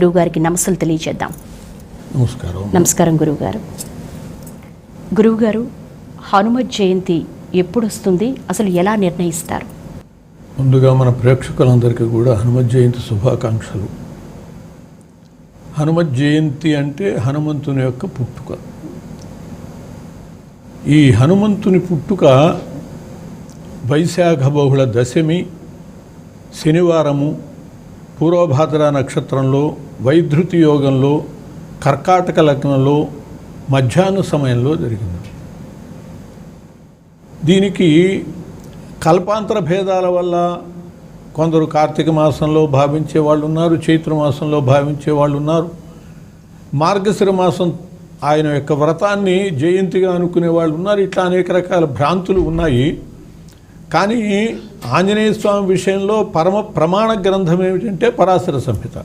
గురువు గారికి నమస్సులు తెలియజేద్దాం. నమస్కారం. నమస్కారం గురువుగారు. గురువుగారు హనుమత్ జయంతి ఎప్పుడు వస్తుంది అసలు ఎలా నిర్ణయిస్తారు? ముందుగా మన ప్రేక్షకులందరికీ కూడా హనుమత్ జయంతి శుభాకాంక్షలు. హనుమత్ జయంతి అంటే హనుమంతుని యొక్క పుట్టుక. ఈ హనుమంతుని పుట్టుక వైశాఖ బహుళ దశమి శనివారము పూర్వభాద్ర నక్షత్రంలో వైధృతి యోగంలో కర్కాటక లగ్నంలో మధ్యాహ్న సమయంలో జరిగింది. దీనికి కల్పాంతర భేదాల వల్ల కొందరు కార్తీక మాసంలో భావించే వాళ్ళు ఉన్నారు చైత్ర మాసంలో భావించే వాళ్ళు ఉన్నారు. మార్గశిర మాసం ఆయన యొక్క వ్రతాన్ని జయంతిగా అనుకునే వాళ్ళు ఉన్నారు. ఇట్లా అనేక రకాల భ్రాంతులు ఉన్నాయి. కానీ ఆంజనేయ స్వామి విషయంలో పరమ ప్రమాణ గ్రంథం ఏమిటంటే పరాశర సంహిత.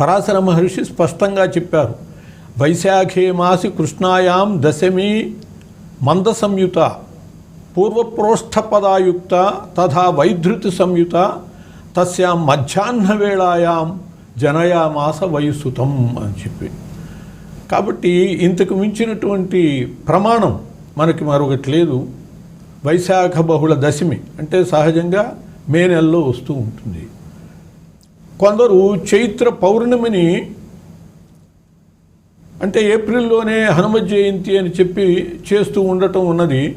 పరాశర మహర్షి స్పష్టంగా చెప్పారు వైశాఖే మాసి కృష్ణాయాం దశమి మంద సంయుత పూర్వప్రోష్ఠపదాయుక్త తథా వైధృతి సంయుత తస్యాం మధ్యాహ్న వేళాయాం జనయామాస వయసుతం అని చెప్పి. కాబట్టి ఇంతకు మించినటువంటి ప్రమాణం మనకి మరొకటి లేదు. వైశాఖ బహుళ దశమి అంటే సహజంగా మే నెలలో వస్తూ ఉంటుంది. కొందరు చైత్ర పౌర్ణమిని అంటే ఏప్రిల్లోనే హనుమ జయంతి అని చెప్పి చేస్తూ ఉండటం ఉన్నది.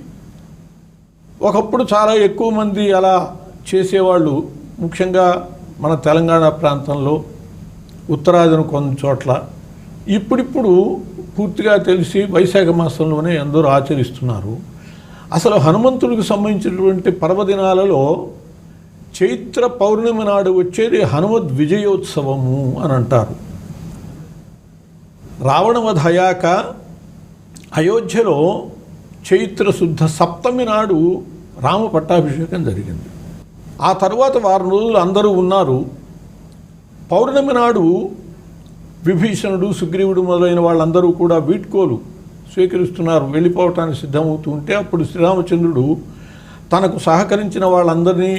ఒకప్పుడు చాలా ఎక్కువ మంది అలా చేసేవాళ్ళు. ముఖ్యంగా మన తెలంగాణ ప్రాంతంలో ఉత్తరాదిన కొన్ని చోట్ల. ఇప్పుడిప్పుడు పూర్తిగా తెలిసి వైశాఖ మాసంలోనే అందరూ ఆచరిస్తున్నారు. అసలు హనుమంతుడికి సంబంధించినటువంటి పర్వదినాలలో చైత్ర పౌర్ణమి నాడు వచ్చేది హనుమద్ విజయోత్సవము అని అంటారు. రావణవధ అయ్యాక అయోధ్యలో చైత్ర శుద్ధ సప్తమి నాడు రామ పట్టాభిషేకం జరిగింది. ఆ తర్వాత వారం రోజులు అందరూ ఉన్నారు. పౌర్ణమి నాడు విభీషణుడు సుగ్రీవుడు మొదలైన వాళ్ళందరూ కూడా వీడ్కోలు స్వీకరిస్తున్నారు వెళ్ళిపోవటానికి సిద్ధమవుతూ ఉంటే అప్పుడు శ్రీరామచంద్రుడు తనకు సహకరించిన వాళ్ళందరినీ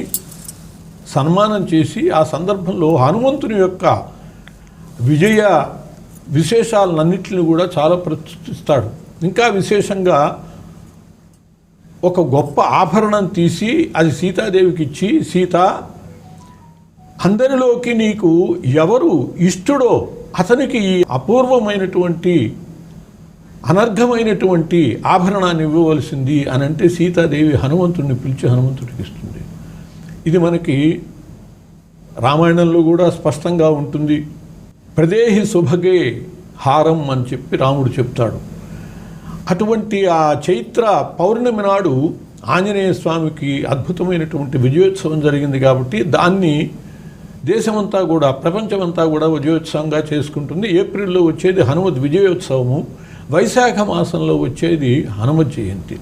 సన్మానం చేసి ఆ సందర్భంలో హనుమంతుని యొక్క విజయ విశేషాలన్నింటిని కూడా చాలా ప్రతిష్ఠిస్తాడు. ఇంకా విశేషంగా ఒక గొప్ప ఆభరణం తీసి అది సీతాదేవికి ఇచ్చి సీత అందరిలోకి నీకు ఎవరు ఇష్టడో అతనికి ఈ అపూర్వమైనటువంటి అనర్ఘమైనటువంటి ఆభరణాన్ని ఇవ్వవలసింది అని అంటే సీతాదేవి హనుమంతుడిని పిలిచి హనుమంతుడికి ఇస్తుంది. ఇది మనకి రామాయణంలో కూడా స్పష్టంగా ఉంటుంది. ప్రదేహి శుభగే హారం అని చెప్పి రాముడు చెప్తాడు. అటువంటి ఆ చైత్ర పౌర్ణమి నాడు ఆంజనేయ స్వామికి అద్భుతమైనటువంటి విజయోత్సవం జరిగింది కాబట్టి దాన్ని దేశమంతా కూడా ప్రపంచమంతా కూడా విజయోత్సవంగా చేసుకుంటుంది. ఏప్రిల్లో వచ్చేది హనుమత్ విజయోత్సవము. వైశాఖ మాసంలో వచ్చేది హనుమ జయంతి.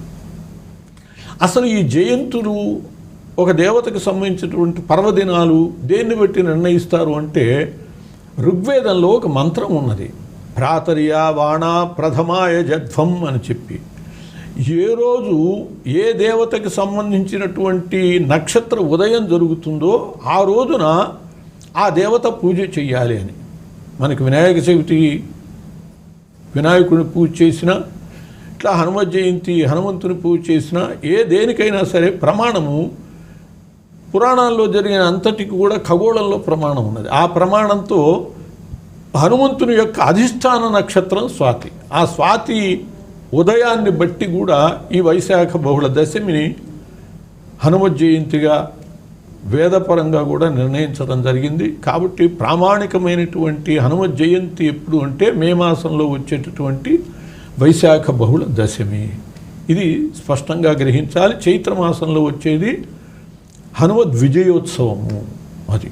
అసలు ఈ జయంతులు ఒక దేవతకు సంబంధించినటువంటి పర్వదినాలు దేన్ని బట్టి నిర్ణయిస్తారు అంటే ఋగ్వేదంలో ఒక మంత్రం ఉన్నది. భ్రాతర్యా వాణా ప్రథమాయ జధ్వం అని చెప్పి. ఏ రోజు ఏ దేవతకి సంబంధించినటువంటి నక్షత్ర ఉదయం జరుగుతుందో ఆ రోజున ఆ దేవత పూజ చెయ్యాలి అని. మనకి వినాయక చవితి వినాయకుడిని పూజ చేసినా ఇట్లా హనుమత్ జయంతి హనుమంతుని పూజ చేసినా ఏ దేనికైనా సరే ప్రమాణము పురాణాల్లో జరిగిన అంతటికి కూడా ఖగోళంలో ప్రమాణం ఉన్నది. ఆ ప్రమాణంతో హనుమంతుని యొక్క అధిష్టాన నక్షత్రం స్వాతి. ఆ స్వాతి ఉదయాన్ని బట్టి కూడా ఈ వైశాఖ బహుళ దశమిని హనుమత్ జయంతిగా వేదపరంగా కూడా నిర్ణయించడం జరిగింది. కాబట్టి ప్రామాణికమైనటువంటి హనుమ జయంతి ఎప్పుడు అంటే మే మాసంలో వచ్చేటటువంటి వైశాఖ బహుళ దశమి. ఇది స్పష్టంగా గ్రహించాలి. చైత్ర మాసంలో వచ్చేది హనుమద్ విజయోత్సవము అది.